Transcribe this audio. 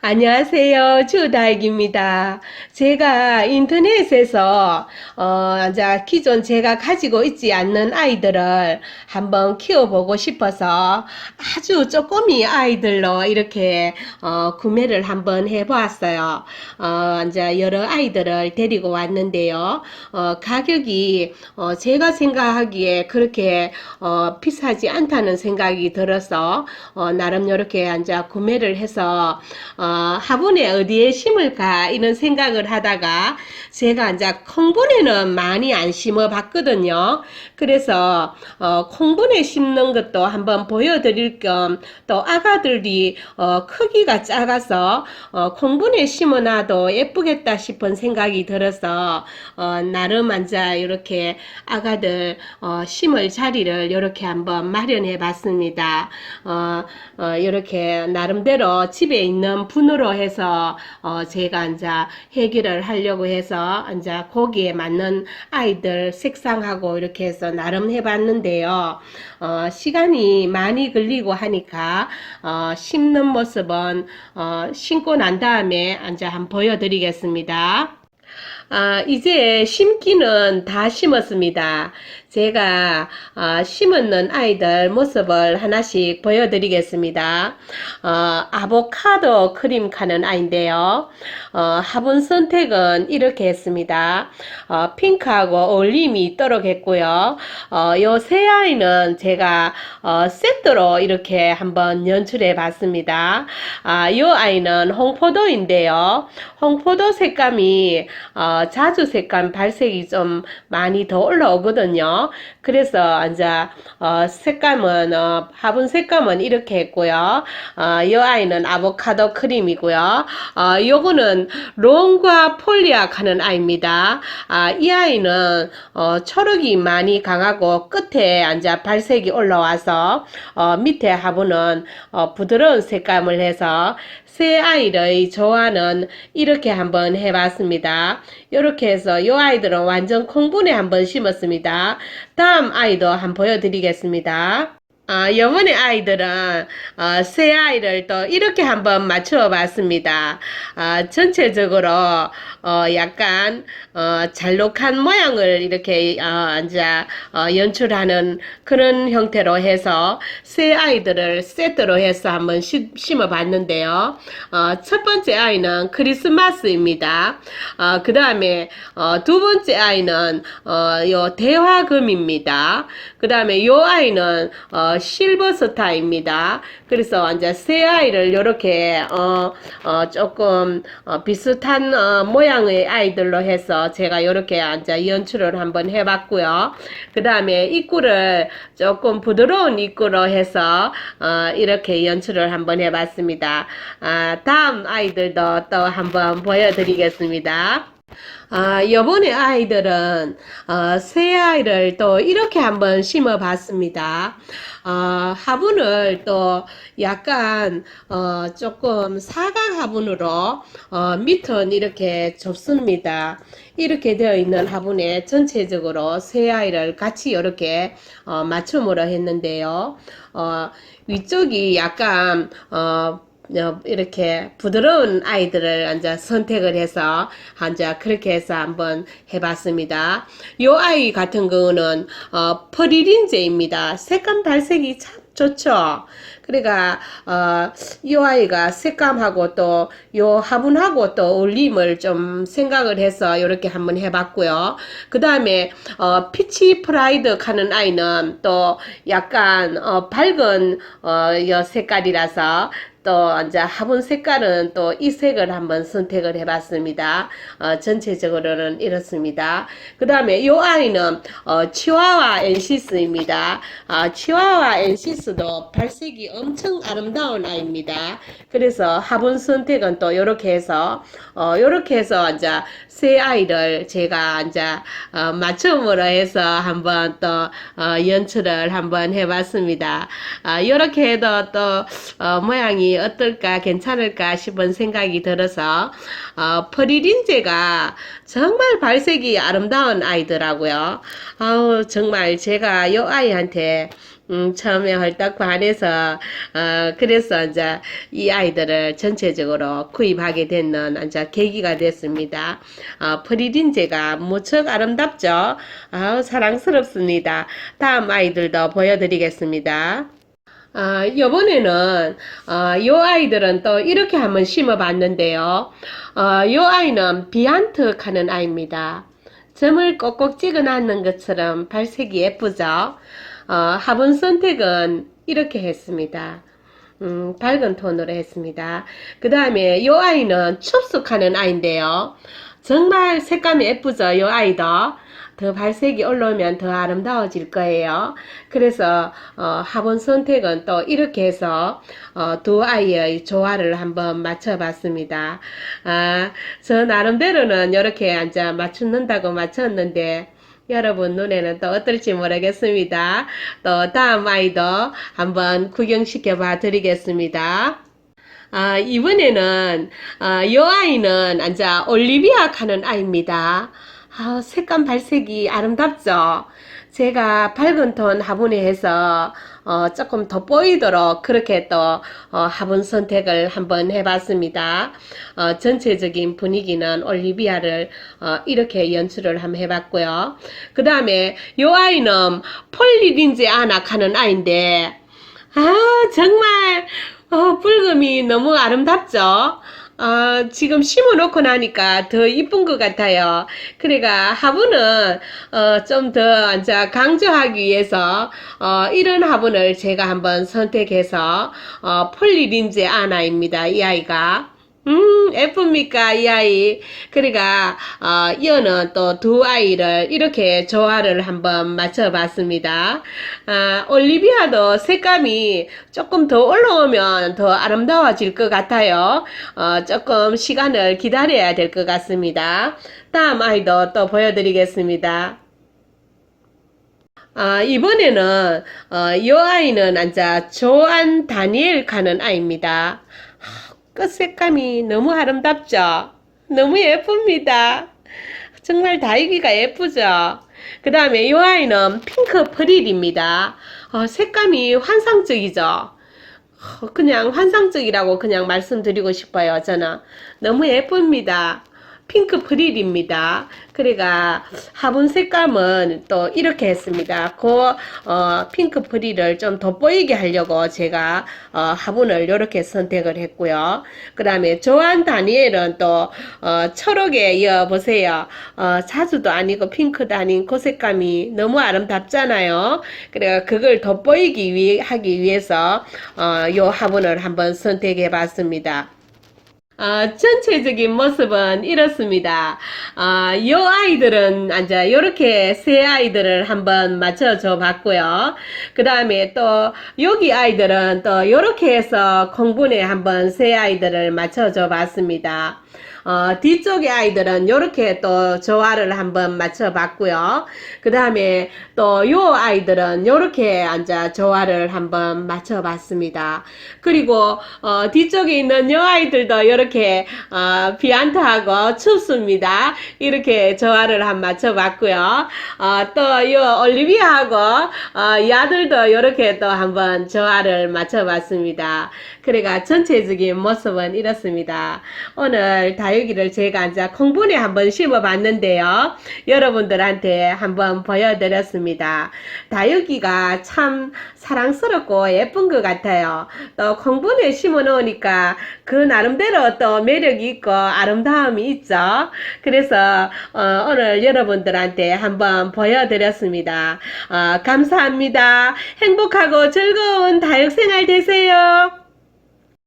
안녕하세요. 주다익입니다. 제가 인터넷에서, 어, 이제 기존 제가 가지고 있지 않는 아이들을 한번 키워보고 싶어서 아주 쪼꼬미 아이들로 이렇게, 어, 구매를 한번 해보았어요. 어, 이제 여러 아이들을 데리고 왔는데요. 어, 가격이, 어, 제가 생각하기에 그렇게, 어, 비싸지 않다는 생각이 들어서, 어, 나름 이렇게 이제 구매를 해서, 어, 화분에 어디에 심을까 이런 생각을 하다가 제가 이제 콩분에는 많이 안 심어 봤거든요. 그래서 어, 콩분에 심는 것도 한번 보여드릴 겸 또 아가들이 어, 크기가 작아서 어, 콩분에 심어놔도 예쁘겠다 싶은 생각이 들어서 어, 나름 앉아 이렇게 아가들 어, 심을 자리를 이렇게 한번 마련해 봤습니다. 어, 어, 이렇게 나름대로 집에 있는 분으로 해서 어, 제가 이제 해결을 하려고 해서 이제 거기에 맞는 아이들 색상하고 이렇게 해서 나름 해봤는데요. 어, 시간이 많이 걸리고 하니까 어, 심는 모습은 어, 심고 난 다음에 이제 한번 보여드리겠습니다. 아, 이제 심기는 다 심었습니다. 제가 아, 심었는 아이들 모습을 하나씩 보여드리겠습니다. 어, 아보카도 크림 카는 아이인데요. 어, 화분 선택은 이렇게 했습니다. 어, 핑크하고 어울림이 있도록 했고요. 어, 요세 아이는 제가 어, 세트로 이렇게 한번 연출해 봤습니다. 아, 요 아이는 홍포도인데요. 홍포도 색감이 어, 자주 색감 발색이 좀 많이 더 올라오거든요. 그래서 이제 어, 색감은 어, 화분 색감은 이렇게 했고요. 어, 이 아이는 아보카도 크림이고요. 어, 요거는 롱과 폴리악 하는 아이입니다. 아, 이 아이는 어, 초록이 많이 강하고 끝에 이제 발색이 올라와서 어, 밑에 화분은 어, 부드러운 색감을 해서 새 아이를 좋아하는 이렇게 한번 해봤습니다. 이렇게 해서 이 아이들은 완전 콩분에 한번 심었습니다. 다음 아이도 한번 보여드리겠습니다. 아, 요번에 아이들은 어, 새 아이를 또 이렇게 한번 맞추어 봤습니다. 아, 전체적으로 어, 약간 어, 잘록한 모양을 이렇게 어, 이제 어, 연출하는 그런 형태로 해서 새 아이들을 세트로 해서 한번 시- 심어 봤는데요. 어, 첫 번째 아이는 크리스마스입니다. 어, 그 다음에 어, 두 번째 아이는 어, 요 대화금입니다. 그 다음에 요 아이는 어, 실버스타입니다. 그래서 이제 새 아이를 이렇게 어, 어, 조금 어, 비슷한 어, 모양의 아이들로 해서 제가 이렇게 이제 연출을 한번 해봤고요. 그 다음에 입구를 조금 부드러운 입구로 해서 어, 이렇게 연출을 한번 해봤습니다. 아, 다음 아이들도 또 한번 보여드리겠습니다. 아, 요번에 아이들은, 어, 새 아이를 또 이렇게 한번 심어 봤습니다. 어, 화분을 또 약간, 어, 조금 사각 화분으로, 어, 밑은 이렇게 좁습니다. 이렇게 되어 있는 화분에 전체적으로 새 아이를 같이 이렇게, 어, 맞춤으로 했는데요. 어, 위쪽이 약간, 어, 어, 이렇게 부드러운 아이들을 이제 선택을 해서 이제 그렇게 해서 한번 해봤습니다. 요 아이 같은 경우는 어, 퍼리린제입니다. 색감 발색이 참 좋죠. 그러니까 어, 이 아이가 색감하고 또 요 화분하고 또 어울림을 좀 생각을 해서 이렇게 한번 해봤고요. 그 다음에 어, 피치 프라이드 하는 아이는 또 약간 어, 밝은 어, 요 색깔이라서 또 이제 화분 색깔은 또 이 색을 한번 선택을 해봤습니다. 어, 전체적으로는 이렇습니다. 그 다음에 이 아이는 어, 치와와 엔시스입니다. 아, 치와와 엔시스도 발색이 엄청 아름다운 아이입니다. 그래서 화분 선택은 또 이렇게 해서 어, 이렇게 해서 이제 새 아이를 제가 이제 어, 맞춤으로 해서 한번 또 어, 연출을 한번 해봤습니다. 아, 이렇게 해도 또 어, 모양이 어떨까 괜찮을까 싶은 생각이 들어서 어, 퍼리린제가 정말 발색이 아름다운 아이더라고요. 아우 정말 제가 이 아이한테 음, 처음에 헐떡 반해서, 어, 그래서 이제 이 아이들을 전체적으로 구입하게 되는 이제 계기가 됐습니다. 어, 프리린제가 무척 아름답죠? 아 사랑스럽습니다. 다음 아이들도 보여드리겠습니다. 아, 요번에는, 어, 요 아이들은 또 이렇게 한번 심어봤는데요. 어, 요 아이는 비안트 하는 아이입니다. 점을 꼭꼭 찍어 놨는 것처럼 발색이 예쁘죠? 어, 화분 선택은 이렇게 했습니다. 음, 밝은 톤으로 했습니다. 그 다음에 요 아이는 춥숙하는 아이인데요. 정말 색감이 예쁘죠? 요 아이도. 더 발색이 올라오면 더 아름다워질 거예요. 그래서 어, 화분 선택은 또 이렇게 해서 어, 두 아이의 조화를 한번 맞춰봤습니다. 아, 저 나름대로는 이렇게 앉아 맞춘다고 맞췄는데 여러분 눈에는 또 어떨지 모르겠습니다. 또 다음 아이도 한번 구경시켜 봐 드리겠습니다. 아, 이번에는, 아, 이 아이는, 앉아, 올리비아 하는 아이입니다. 아, 색감 발색이 아름답죠? 제가 밝은 톤 화분에 해서, 어, 조금 돋보이도록 그렇게 또, 어, 화분 선택을 한번 해봤습니다. 어, 전체적인 분위기는 올리비아를, 어, 이렇게 연출을 한번 해봤고요. 그 다음에, 이 아이는 폴리린제 아나 하는 아이인데, 아, 정말, 어, 붉음이 너무 아름답죠? 어, 지금 심어놓고 나니까 더 이쁜 것 같아요. 그러니까 화분은, 어, 좀 더, 이제 강조하기 위해서, 어, 이런 화분을 제가 한번 선택해서, 어, 폴리린제 아나입니다. 이 아이가. 음, 예쁩니까, 이 아이? 그러니까, 어, 이어는 또 두 아이를 이렇게 조화를 한번 맞춰봤습니다. 아, 올리비아도 색감이 조금 더 올라오면 더 아름다워질 것 같아요. 어, 조금 시간을 기다려야 될 것 같습니다. 다음 아이도 또 보여드리겠습니다. 아, 이번에는, 어, 이 아이는 앉아 조안 다니엘 가는 아이입니다. 끝 색감이 너무 아름답죠? 너무 예쁩니다. 정말 다이기가 예쁘죠? 그 다음에 이 아이는 핑크 프릴입니다. 어, 색감이 환상적이죠? 어, 그냥 환상적이라고 그냥 말씀드리고 싶어요. 저는 너무 예쁩니다. 핑크 프릴입니다. 그러니까 화분 색감은 또 이렇게 했습니다. 그 어, 핑크 프릴을 좀 돋보이게 하려고 제가 어, 화분을 이렇게 선택을 했고요. 그 다음에 조안 다니엘은 또 어, 초록에 이어 보세요. 어, 자주도 아니고 핑크도 아닌 그 색감이 너무 아름답잖아요. 그래서 그걸 돋보이기 위, 하기 위해서 어, 요 화분을 한번 선택해 봤습니다. 어, 전체적인 모습은 이렇습니다. 어, 요 아이들은 이제 요렇게 세 아이들을 한번 맞춰줘 봤고요. 그 다음에 또 여기 아이들은 또 요렇게 해서 콩분에 한번 세 아이들을 맞춰줘 봤습니다. 어, 뒤쪽의 아이들은 요렇게 또 조화를 한번 맞춰봤고요. 그 다음에 또 요 아이들은 요렇게 앉아 조화를 한번 맞춰봤습니다. 그리고 어, 뒤쪽에 있는 요 아이들도 요렇게 어, 비안타하고 춥습니다. 이렇게 조화를 한번 맞춰봤고요. 어, 또요 올리비아하고 어, 이 아들도 요렇게 또 한번 조화를 맞춰봤습니다. 그래가 전체적인 모습은 이렇습니다. 오늘 다육이를 제가 이제 콩분에 한번 심어 봤는데요. 여러분들한테 한번 보여드렸습니다. 다육이가 참 사랑스럽고 예쁜 것 같아요. 또 콩분에 심어 놓으니까 그 나름대로 또 매력이 있고 아름다움이 있죠. 그래서 어, 오늘 여러분들한테 한번 보여드렸습니다. 어, 감사합니다. 행복하고 즐거운 다육생활 되세요.